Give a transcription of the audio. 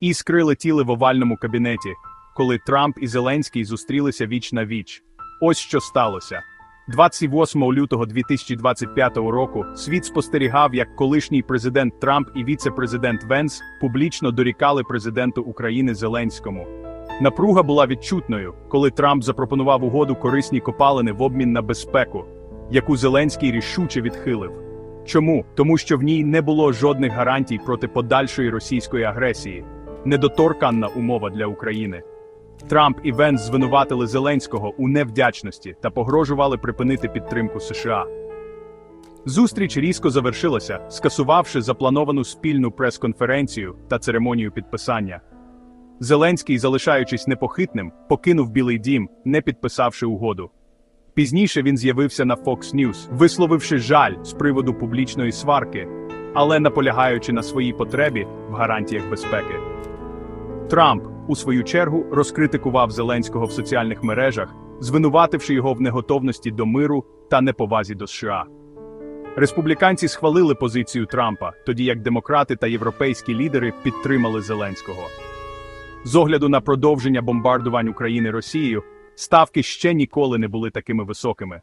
Іскри летіли в овальному кабінеті, коли Трамп і Зеленський зустрілися віч на віч. Ось що сталося. 28 лютого 2025 року світ спостерігав, як колишній президент Трамп і віце-президент Венс публічно дорікали президенту України Зеленському. Напруга була відчутною, коли Трамп запропонував угоду корисні копалини в обмін на безпеку, яку Зеленський рішуче відхилив. Чому? Тому що в ній не було жодних гарантій проти подальшої російської агресії, недоторканна умова для України. Трамп і Венс звинуватили Зеленського у невдячності та погрожували припинити підтримку США. Зустріч різко завершилася, скасувавши заплановану спільну прес-конференцію та церемонію підписання. Зеленський, залишаючись непохитним, покинув Білий дім, не підписавши угоду. Пізніше він з'явився на Fox News, висловивши жаль з приводу публічної сварки, але наполягаючи на своїй потребі в гарантіях безпеки. Трамп, у свою чергу, розкритикував Зеленського в соціальних мережах, звинувативши його в неготовності до миру та неповазі до США. Республіканці схвалили позицію Трампа, тоді як демократи та європейські лідери підтримали Зеленського. З огляду на продовження бомбардувань України Росією, ставки ще ніколи не були такими високими.